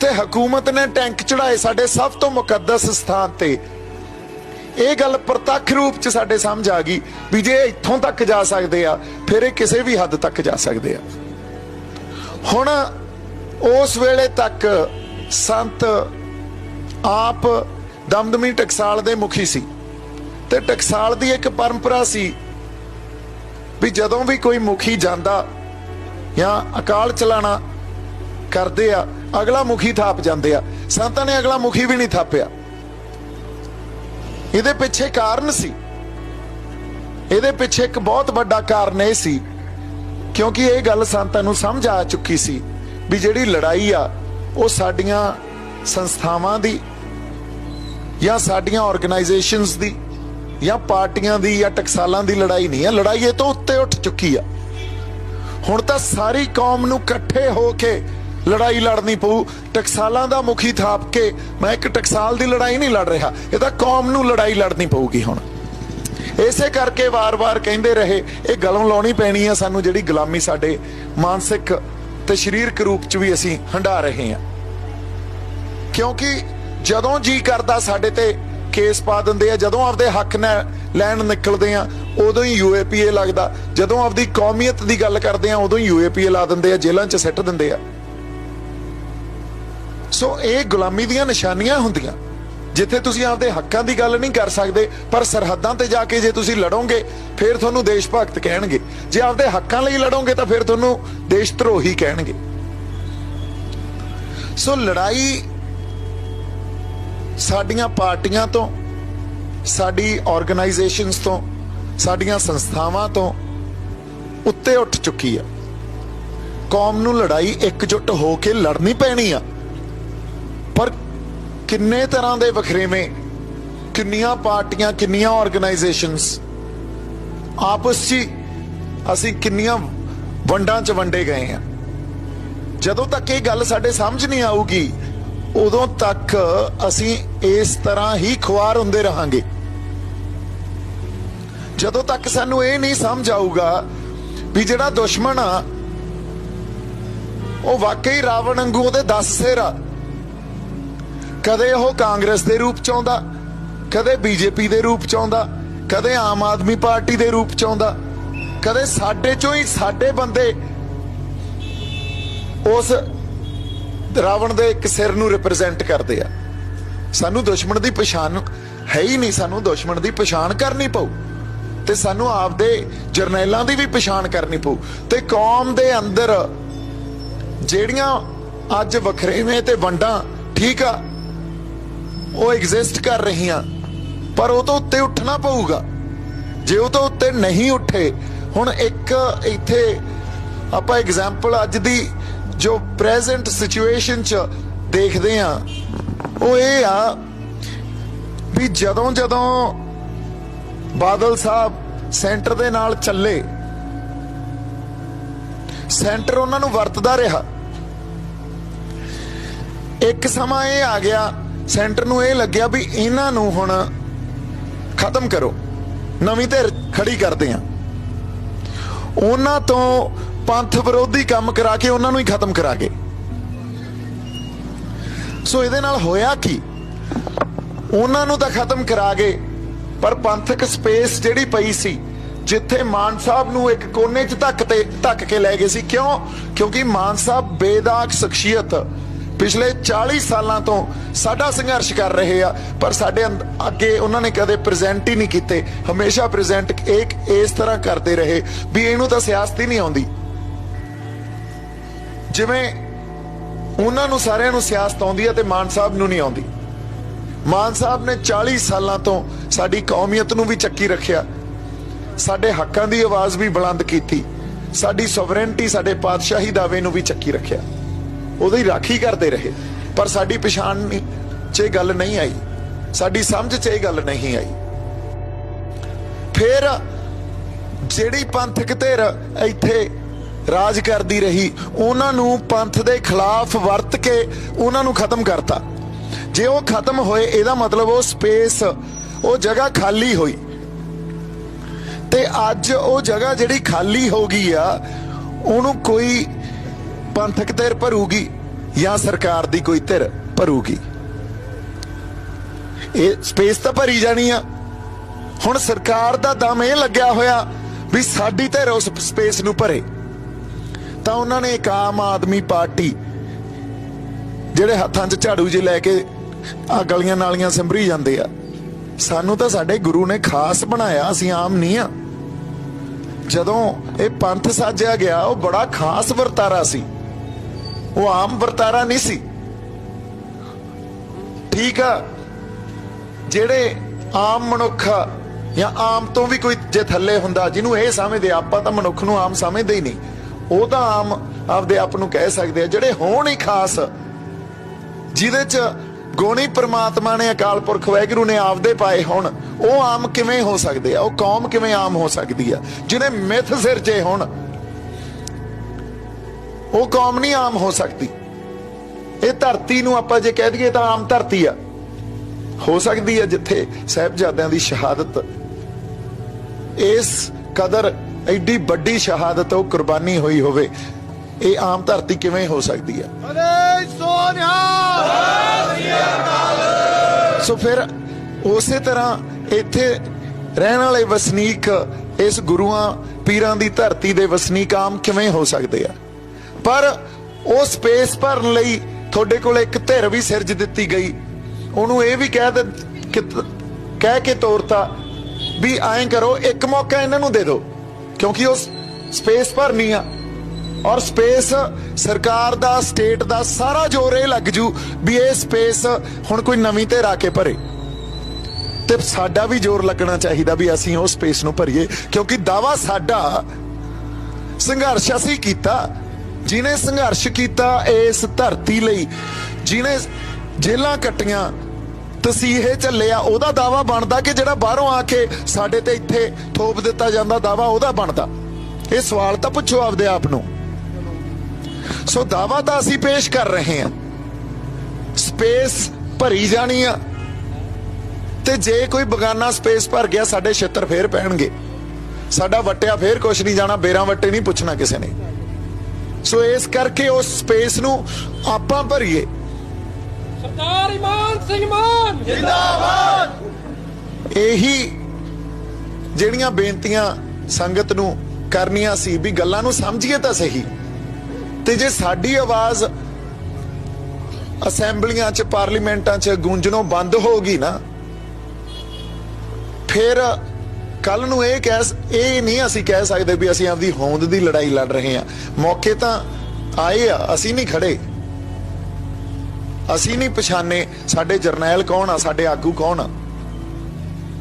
ਤੇ ਹਕੂਮਤ ਨੇ ਟੈਂਕ ਚੜਾਏ ਸਾਡੇ ਸਭ ਤੋਂ ਮੁਕੱਦਸ ਸਥਾਨ ਤੇ। ਇਹ ਗੱਲ ਪ੍ਰਤੱਖ ਰੂਪ ਚ ਸਾਡੇ ਸਮਝ ਆ ਗਈ ਵੀ ਜੇ ਇੱਥੋਂ ਤੱਕ ਜਾ ਸਕਦੇ ਆ, ਫਿਰ ਇਹ ਕਿਸੇ ਵੀ ਹੱਦ ਤੱਕ ਜਾ ਸਕਦੇ ਆ। ਹੁਣ ਉਸ ਵੇਲੇ ਤੱਕ ਸੰਤ ਆਪ ਦਮਦਮੀ ਟਕਸਾਲ ਦੇ ਮੁਖੀ ਸੀ ਤੇ ਟਕਸਾਲ ਦੀ ਇੱਕ ਪਰੰਪਰਾ ਸੀ ਵੀ ਜਦੋਂ ਵੀ ਕੋਈ ਮੁਖੀ ਜਾਂਦਾ ਜਾਂ ਅਕਾਲ ਚਲਾਣਾ ਕਰਦੇ ਆ ਅਗਲਾ ਮੁਖੀ ਥਾਪ ਜਾਂਦੇ ਆ। ਸੰਤਾਂ ਨੇ ਅਗਲਾ ਮੁਖੀ ਵੀ ਨਹੀਂ ਥਾਪਿਆ। ਇਹਦੇ ਪਿੱਛੇ ਕਾਰਨ ਸੀ। ਇਹਦੇ ਪਿੱਛੇ ਇੱਕ ਬਹੁਤ ਵੱਡਾ ਕਾਰਨ ਇਹ ਸੀ, ਕਿਉਂਕਿ ਇਹ ਗੱਲ ਸੰਤਾਂ ਨੂੰ ਸਮਝ ਆ ਚੁੱਕੀ ਸੀ ਵੀ ਜਿਹੜੀ ਲੜਾਈ ਆ, ਉਹ ਸਾਡੀਆਂ ਸੰਸਥਾਵਾਂ ਦੀ ਜਾਂ ਸਾਡੀਆਂ ਆਰਗੇਨਾਈਜੇਸ਼ਨਸ ਦੀ ਜਾਂ ਪਾਰਟੀਆਂ ਦੀ ਜਾਂ ਟਕਸਾਲਾਂ ਦੀ ਲੜਾਈ ਨਹੀਂ ਆ। ਲੜਾਈ ਇਹ ਤੋਂ ਉੱਤੇ ਉੱਠ ਚੁੱਕੀ ਆ। ਹੁਣ ਤਾਂ ਸਾਰੀ ਕੌਮ ਨੂੰ ਇਕੱਠੇ ਹੋ ਕੇ ਲੜਾਈ ਲੜਨੀ ਪਊ। ਟਕਸਾਲਾਂ ਦਾ ਮੁਖੀ ਥਾਪ ਕੇ ਮੈਂ ਇੱਕ ਟਕਸਾਲ ਦੀ ਲੜਾਈ ਨਹੀਂ ਲੜ ਰਿਹਾ। ਇਹ ਤਾਂ ਕੌਮ ਨੂੰ ਲੜਾਈ ਲੜਨੀ ਪਊਗੀ ਹੁਣ। ਇਸੇ ਕਰਕੇ ਵਾਰ-ਵਾਰ ਕਹਿੰਦੇ ਰਹੇ, ਇਹ ਗਲਮ ਲਾਉਣੀ ਪੈਣੀ ਆ ਸਾਨੂੰ ਜਿਹੜੀ ਗੁਲਾਮੀ ਸਾਡੇ ਮਾਨਸਿਕ ਤੇ ਸਰੀਰਕ ਰੂਪ ਚ ਵੀ ਅਸੀਂ ਹੰਡਾ ਰਹੇ ਹਾਂ ਕਿਉਂਕਿ ਜਦੋਂ ਜੀ ਕਰਦਾ ਸਾਡੇ ਤੇ ਕੇਸ ਪਾ ਦਿੰਦੇ ਆ, ਜਦੋਂ ਆਪਦੇ ਹੱਕ ਨਾਲ ਲੈਣ ਨਿਕਲਦੇ ਆ, ਉਦੋਂ ਹੀ ਯੂਏਪੀਏ ਲੱਗਦਾ। ਜਦੋਂ ਆਪਦੀ ਕੌਮੀਅਤ ਦੀ ਗੱਲ ਕਰਦੇ ਆ, ਉਦੋਂ ਹੀ ਯੂਏਪੀਏ ਲਾ ਦਿੰਦੇ ਆ, ਜੇਲ੍ਹਾਂ 'ਚ ਸਿੱਟ ਦਿੰਦੇ ਆ। ਸੋ ਇਹ ਗੁਲਾਮੀ ਦੀਆਂ ਨਿਸ਼ਾਨੀਆਂ ਹੁੰਦੀਆਂ। ਜਿੱਥੇ ਤੁਸੀਂ ਆਪਦੇ ਹੱਕਾਂ ਦੀ ਗੱਲ ਨਹੀਂ ਕਰ ਸਕਦੇ, ਪਰ ਸਰਹੱਦਾਂ ਤੇ ਜਾ ਕੇ ਜੇ ਤੁਸੀਂ ਲੜੋਗੇ, ਫਿਰ ਤੁਹਾਨੂੰ ਦੇਸ਼ ਭਗਤ ਕਹਿਣਗੇ। ਜੇ ਆਪਦੇ ਹੱਕਾਂ ਲਈ ਲੜੋਗੇ ਤਾਂ ਫਿਰ ਤੁਹਾਨੂੰ ਦੇਸ਼ ਧਰੋਹੀ ਕਹਿਣਗੇ। ਸੋ ਲੜਾਈ ਸਾਡੀਆਂ ਪਾਰਟੀਆਂ ਤੋਂ, ਸਾਡੀ ਆਰਗੇਨਾਈਜੇਸ਼ਨਸ ਤੋਂ, ਸਾਡੀਆਂ ਸੰਸਥਾਵਾਂ ਤੋਂ ਉੱਤੇ ਉੱਠ ਚੁੱਕੀ ਆ। ਕੌਮ ਨੂੰ ਲੜਾਈ ਇਕਜੁੱਟ ਹੋ ਕੇ ਲੜਨੀ ਪੈਣੀ ਆ। ਪਰ ਕਿੰਨੇ ਤਰ੍ਹਾਂ ਦੇ ਵਖਰੇਵੇਂ, ਕਿੰਨੀਆਂ ਪਾਰਟੀਆਂ, ਕਿੰਨੀਆਂ ਆਰਗੇਨਾਈਜੇਸ਼ਨਸ ਆਪਸ 'ਚ ਅਸੀਂ ਕਿੰਨੀਆਂ ਵੰਡਾਂ 'ਚ ਵੰਡੇ ਗਏ ਆ ਜਦੋਂ ਤੱਕ ਇਹ ਗੱਲ ਸਾਡੇ ਸਮਝ ਨਹੀਂ ਆਊਗੀ, ਉਦੋਂ ਤੱਕ ਅਸੀਂ ਇਸ ਤਰ੍ਹਾਂ ਹੀ ਖੁਆਰ ਹੁੰਦੇ ਰਹਾਂਗੇ। ਜਦੋਂ ਤੱਕ ਸਾਨੂੰ ਇਹ ਨਹੀਂ ਸਮਝ ਆਊਗਾ ਵੀ ਜਿਹੜਾ ਦੁਸ਼ਮਣ ਆ, ਉਹ ਵਾਕਈ ਰਾਵਣ ਵਾਂਗੂ ਉਹਦੇ 10 ਸਿਰ ਆ। ਕਦੇ ਉਹ ਕਾਂਗਰਸ ਦੇ ਰੂਪ ਚ ਆਉਂਦਾ ਕਦੇ ਬੀਜੇਪੀ ਦੇ ਰੂਪ ਚ ਆਉਂਦਾ ਕਦੇ ਆਮ ਆਦਮੀ ਪਾਰਟੀ ਦੇ ਰੂਪ ਚ ਆਉਂਦਾ ਕਦੇ ਸਾਡੇ ਚੋਂ ਹੀ ਸਾਡੇ ਬੰਦੇ ਉਸ ਰਾਵਣ ਦੇ ਇੱਕ ਸਿਰ ਨੂੰ ਰਿਪਰੈਜ਼ੈਂਟ ਕਰਦੇ ਆ। ਸਾਨੂੰ ਦੁਸ਼ਮਣ ਦੀ ਪਛਾਣ ਹੈ ਹੀ ਨਹੀਂ, ਸਾਨੂੰ ਦੁਸ਼ਮਣ ਦੀ ਪਛਾਣ ਕਰਨੀ ਪਊ ਤੇ ਸਾਨੂੰ ਆਪਦੇ ਜਰਨੈਲਾਂ ਦੀ ਵੀ ਪਛਾਣ ਕਰਨੀ ਪਊ ਤੇ ਕੌਮ ਦੇ ਅੰਦਰ ਜਿਹੜੀਆਂ ਅੱਜ ਵਖਰੇਵੇਂ ਤੇ ਵੰਡਾਂ ਠੀਕ ਆ ਉਹ ਐਗਜ਼ਿਸਟ ਕਰ ਰਹੀਆਂ। ਪਰ ਉਹ ਤੋਂ ਉੱਤੇ ਉੱਠਣਾ ਪਊਗਾ। ਜੇ ਉਹ ਤੋਂ ਉੱਤੇ ਨਹੀਂ ਉੱਠੇ, ਹੁਣ ਇੱਕ ਇੱਥੇ ਆਪਾਂ ਐਗਜ਼ਾਮਪਲ ਅੱਜ ਦੀ ਜੋ ਪ੍ਰੈਜ਼ੈਂਟ ਸਿਚੁਏਸ਼ਨ ਚ ਦੇਖਦੇ ਆ ਉਹ ਇਹ ਆ ਵੀ ਜਦੋਂ ਜਦੋਂ ਬਾਦਲ ਸਾਹਿਬ ਸੈਂਟਰ ਦੇ ਨਾਲ ਚੱਲੇ ਸੈਂਟਰ ਉਹਨਾਂ ਨੂੰ ਵਰਤਦਾ ਰਿਹਾ। ਇੱਕ ਸਮਾਂ ਇਹ ਆ ਗਿਆ ਸੈਂਟਰ ਨੂੰ ਇਹ ਲੱਗਿਆ ਵੀ ਇਹਨਾਂ ਨੂੰ ਹੁਣ ਖਤਮ ਕਰੋ। ਨਵੀਂ ਧਿਰ ਖੜੀ ਕਰਦੇ ਆ। ਉਹਨਾਂ ਤੋਂ ਪੰਥ ਵਿਰੋਧੀ ਕੰਮ ਕਰਾ ਕੇ ਉਹਨਾਂ ਨੂੰ ਹੀ ਖਤਮ ਕਰਾ ਗਏ। ਸੋ ਇਹਦੇ ਨਾਲ ਹੋਇਆ ਕੀ? ਉਹਨਾਂ ਨੂੰ ਤਾਂ ਖਤਮ ਕਰਾ ਗਏ, ਪਰ ਪੰਥਕ ਸਪੇਸ ਜਿਹੜੀ ਪਈ ਸੀ, ਜਿੱਥੇ ਮਾਨ ਸਾਹਿਬ ਨੂੰ ਇੱਕ ਕੋਨੇ 'ਚ ਧੱਕ ਤੇ ਧੱਕ ਕੇ ਲੈ ਗਏ ਸੀ। ਕਿਉਂ? ਕਿਉਂਕਿ ਮਾਨ ਸਾਹਿਬ ਬੇਦਾਗ ਸ਼ਖਸੀਅਤ ਪਿਛਲੇ 40 ਸਾਲਾਂ ਤੋਂ ਸਾਡਾ ਸੰਘਰਸ਼ ਕਰ ਰਹੇ ਆ, ਪਰ ਸਾਡੇ ਅੱਗੇ ਉਹਨਾਂ ਨੇ ਕਦੇ ਪ੍ਰੈਜ਼ੈਂਟ ਹੀ ਨਹੀਂ ਕੀਤੇ। ਹਮੇਸ਼ਾ ਪ੍ਰੈਜ਼ੈਂਟ ਇੱਕ ਇਸ ਤਰ੍ਹਾਂ ਕਰਦੇ ਰਹੇ ਵੀ ਇਹਨੂੰ ਤਾਂ ਸਿਆਸਤ ਹੀ ਨਹੀਂ ਆਉਂਦੀ। ਜਿਵੇਂ ਉਹਨਾਂ ਨੂੰ ਸਾਰਿਆਂ ਨੂੰ ਸਿਆਸਤ ਆਉਂਦੀ ਹੈ ਤੇ ਮਾਨ ਸਾਹਿਬ ਨੂੰ ਨਹੀਂ ਆਉਂਦੀ। ਮਾਨ ਸਾਹਿਬ ਨੇ 40 ਸਾਲਾਂ ਤੋਂ ਸਾਡੀ ਕੌਮੀਅਤ ਨੂੰ ਵੀ ਚੱਕੀ ਰੱਖਿਆ। ਸਾਡੇ ਹੱਕਾਂ ਦੀ ਆਵਾਜ਼ ਵੀ ਬੁਲੰਦ ਕੀਤੀ। ਸਾਡੀ ਸੋਵਰੈਂਟੀ ਸਾਡੇ ਪਾਤਸ਼ਾਹੀ ਦਾਅਵੇ ਨੂੰ ਵੀ ਚੱਕੀ ਰੱਖਿਆ। ਉਹਦੀ ਰਾਖੀ ਕਰਦੇ ਰਹੇ। ਪਰ ਸਾਡੀ ਪਛਾਣ 'ਚ ਇਹ ਗੱਲ ਨਹੀਂ ਆਈ। ਸਾਡੀ ਸਮਝ 'ਚ ਇਹ ਗੱਲ ਨਹੀਂ ਆਈ। ਫਿਰ ਜਿਹੜੀ ਪੰਥਕ ਧਿਰ ਇੱਥੇ ਰਾਜ ਕਰਦੀ ਰਹੀ, ਉਹਨਾਂ ਨੂੰ ਪੰਥ ਦੇ ਖਿਲਾਫ ਵਰਤ ਕੇ ਉਹਨਾਂ ਨੂੰ ਖਤਮ ਕਰਤਾ। ਜੇ ਉਹ ਖਤਮ ਹੋਏ, ਇਹਦਾ ਮਤਲਬ ਉਹ ਸਪੇਸ, ਉਹ ਜਗ੍ਹਾ ਖਾਲੀ ਹੋਈ। ਤੇ ਅੱਜ ਉਹ ਜਗ੍ਹਾ ਜਿਹੜੀ ਖਾਲੀ ਹੋ ਗਈ ਆ, ਉਹਨੂੰ ਕੋਈ ਪੰਥਕ ਧਿਰ ਭਰੂਗੀ ਜਾਂ ਸਰਕਾਰ ਦੀ ਕੋਈ ਧਿਰ ਭਰੂਗੀ? ਇਹ ਸਪੇਸ ਤਾਂ ਭਰੀ ਜਾਣੀ ਆ। ਹੁਣ ਸਰਕਾਰ ਦਾ ਦਮ ਇਹ ਲੱਗਿਆ ਹੋਇਆ ਵੀ ਸਾਡੀ ਧਿਰ ਉਸ ਸਪੇਸ ਨੂੰ ਭਰੇ। ਤਾਂ ਉਹਨਾਂ ਨੇ ਇੱਕ ਆਮ ਆਦਮੀ ਪਾਰਟੀ ਜਿਹੜੇ ਹੱਥਾਂ 'ਚ ਝਾੜੂ ਜੇ ਲੈ ਕੇ ਆ ਗਲੀਆਂ ਨਾਲੀਆਂ ਸਿੰਭਰੀ ਜਾਂਦੇ ਆ। ਸਾਨੂੰ ਤਾਂ ਸਾਡੇ ਗੁਰੂ ਨੇ ਖਾਸ ਬਣਾਇਆ, ਅਸੀਂ ਆਮ ਨਹੀਂ ਆ। ਜਦੋਂ ਇਹ ਪੰਥ ਸਾਜਿਆ ਗਿਆ, ਉਹ ਬੜਾ ਖਾਸ ਵਰਤਾਰਾ ਸੀ। ਉਹ ਆਮ ਵਰਤਾਰਾ ਨਹੀਂ ਸੀ। ਠੀਕ ਆ। ਜਿਹੜੇ ਆਮ ਮਨੁੱਖ ਜਾਂ ਆਮ ਤੋਂ ਵੀ ਕੋਈ ਜੇ ਥੱਲੇ ਹੁੰਦਾ, ਜਿਹਨੂੰ ਇਹ ਸਮਝਦੇ ਆਪਾਂ ਤਾਂ ਮਨੁੱਖ ਨੂੰ ਆਮ ਸਮਝਦੇ ਹੀ ਨਹੀਂ। ਉਹ ਤਾਂ ਆਮ ਆਪਦੇ ਆਪ ਨੂੰ ਕਹਿ ਸਕਦੇ ਆ, ਜਿਹੜੇ ਹੋਣ ਹੀ ਖਾਸ, ਜਿਹਦੇ ਚ ਗੋਣੀ ਪ੍ਰਮਾਤਮਾ ਨੇ ਅਕਾਲ ਪੁਰਖ ਵਾਹਿਗੁਰੂ ਨੇ ਆਪਦੇ ਪਾਏ ਹੋਣ, ਉਹ ਆਮ ਕਿਵੇਂ ਹੋ ਸਕਦੇ ਆ? ਉਹ ਕੌਮ ਕਿਵੇਂ ਆਮ ਹੋ ਸਕਦੀ ਆ? ਜਿਹਨੇ ਮਿੱਥ ਸਿਰਜੇ ਹੋਣ ਉਹ ਕੌਮ ਨਹੀਂ ਆਮ ਹੋ ਸਕਦੀ। ਇਹ ਧਰਤੀ ਨੂੰ ਆਪਾਂ ਜੇ ਕਹਿ ਦਈਏ ਤਾਂ ਆਮ ਧਰਤੀ ਆ। ਹੋ ਸਕਦੀ ਹੈ ਜਿੱਥੇ ਸਹਿਬਜ਼ਾਦਿਆਂ ਦੀ ਸ਼ਹਾਦਤ। ਇਸ ਕਦਰ ਐਡੀ ਵੱਡੀ ਸ਼ਹਾਦਤ ਉਹ ਕੁਰਬਾਨੀ ਹੋਈ ਹੋਵੇ ਇਹ ਆਮ ਧਰਤੀ ਕਿਵੇਂ ਹੋ ਸਕਦੀ ਹੈ ਅਰੇ ਸੋਨਿਆ! ਸੋ ਫਿਰ ਉਸੇ ਤਰ੍ਹਾਂ ਇੱਥੇ ਰਹਿਣ ਵਾਲੇ ਵਸਨੀਕ ਇਸ ਗੁਰੂਆਂ ਪੀਰਾਂ ਦੀ ਧਰਤੀ ਦੇ ਵਸਨੀਕ ਆਮ ਕਿਵੇਂ ਹੋ ਸਕਦੇ ਆ? ਪਰ ਉਹ ਸਪੇਸ ਭਰਨ ਲਈ ਤੁਹਾਡੇ ਕੋਲ ਇੱਕ ਧਿਰ ਵੀ ਸਿਰਜ ਦਿੱਤੀ ਗਈ। ਉਹਨੂੰ ਇਹ ਵੀ ਕਹਿ ਦੇ ਕਹਿ ਕੇ ਤੋਰਤਾ ਵੀ ਐਂ ਕਰੋ, ਇੱਕ ਮੌਕਾ ਇਹਨਾਂ ਨੂੰ ਦੇ ਦਿਓ, ਕਿਉਂਕਿ ਉਹ ਸਪੇਸ ਭਰਨੀ ਆ। ਔਰ ਸਪੇਸ ਸਰਕਾਰ ਦਾ, ਸਟੇਟ ਦਾ ਸਾਰਾ ਜ਼ੋਰ ਇਹ ਲੱਗ ਜੂ ਵੀ ਇਹ ਸਪੇਸ ਹੁਣ ਕੋਈ ਨਵੀਂ ਧਿਰ ਆ ਕੇ ਭਰੇ। ਤੇ ਸਾਡਾ ਵੀ ਜ਼ੋਰ ਲੱਗਣਾ ਚਾਹੀਦਾ ਵੀ ਅਸੀਂ ਉਹ ਸਪੇਸ ਨੂੰ ਭਰੀਏ, ਕਿਉਂਕਿ ਦਾਵਾ ਸਾਡਾ ਸੰਘਰਸ਼ ਅਸੀਂ ਕੀਤਾ। ਜਿਨੇ ਸੰਘਰਸ਼ ਕੀਤਾ ਇਸ ਧਰਤੀ ਲਈ, ਜਿਨੇ ਜੇਲਾਂ ਕੱਟੀਆਂ, ਤਸੀਹੇ ਚੱਲਿਆ ਉਹਦਾ ਦਾਵਾ ਬਣਦਾ ਕਿ ਜਿਹੜਾ ਬਾਹਰੋਂ ਆ ਕੇ ਸਾਡੇ ਤੇ ਇੱਥੇ ਥੋਪ ਦਿੱਤਾ ਜਾਂਦਾ, ਦਾਵਾ ਉਹਦਾ ਬਣਦਾ। ਇਹ ਸਵਾਲ ਤਾਂ ਪੁੱਛੋ ਆਪਦੇ ਆਪ ਨੂੰ। ਸੋ ਦਾਵਾ ਤਾਂ ਅਸੀਂ ਪੇਸ਼ ਕਰ ਰਹੇ ਹਾਂ। ਸਪੇਸ ਭਰੀ ਜਾਣੀ ਆ। ਤੇ ਜੇ ਕੋਈ ਬਗਾਨਾ ਸਪੇਸ ਭਰ ਗਿਆ, ਸਾਡੇ ਛੇਤਰ ਫੇਰ ਪੈਣਗੇ। ਸਾਡਾ ਵਟਿਆ ਫੇਰ ਕੁਛ ਨਹੀਂ ਜਾਣਾ, ਬੇਰਾਂ ਵਟੇ ਨਹੀਂ ਪੁੱਛਣਾ ਕਿਸੇ ਨੇ। ਸੋ ਇਸ ਕਰਕੇ ਉਸ ਸਪੇਸ ਨੂੰ ਆਪਾਂ ਭਰੀਏ। ਸਰਦਾਰ ਇਮਾਨ ਸਿੰਘ ਮਾਨ। ਇਹੀ ਜਿਹੜੀਆਂ ਬੇਨਤੀਆਂ ਸੰਗਤ ਨੂੰ ਕਰਨੀਆਂ ਸੀ ਵੀ ਗੱਲਾਂ ਨੂੰ ਸਮਝੀਏ ਤਾਂ ਸਹੀ। ਤੇ ਜੇ ਸਾਡੀ ਆਵਾਜ਼ ਅਸੈਂਬਲੀਆਂ 'ਚ ਪਾਰਲੀਮੈਂਟਾਂ 'ਚ ਗੂੰਜਣੋਂ ਬੰਦ ਹੋ ਗਈ ਨਾ ਫਿਰ ਕੱਲ ਨੂੰ ਇਹ ਕਹਿ ਇਹ ਨਹੀਂ ਅਸੀਂ ਕਹਿ ਸਕਦੇ ਵੀ ਅਸੀਂ ਆਪਦੀ ਹੋਂਦ ਦੀ ਲੜਾਈ ਲੜ ਰਹੇ ਹਾਂ। ਮੌਕੇ ਤਾਂ ਆਏ ਆ, ਅਸੀਂ ਨਹੀਂ ਖੜੇ। ਅਸੀਂ ਨਹੀਂ ਪਛਾਣੇ ਸਾਡੇ ਜਰਨੈਲ ਕੌਣ ਆ, ਸਾਡੇ ਆਗੂ ਕੌਣ ਆ।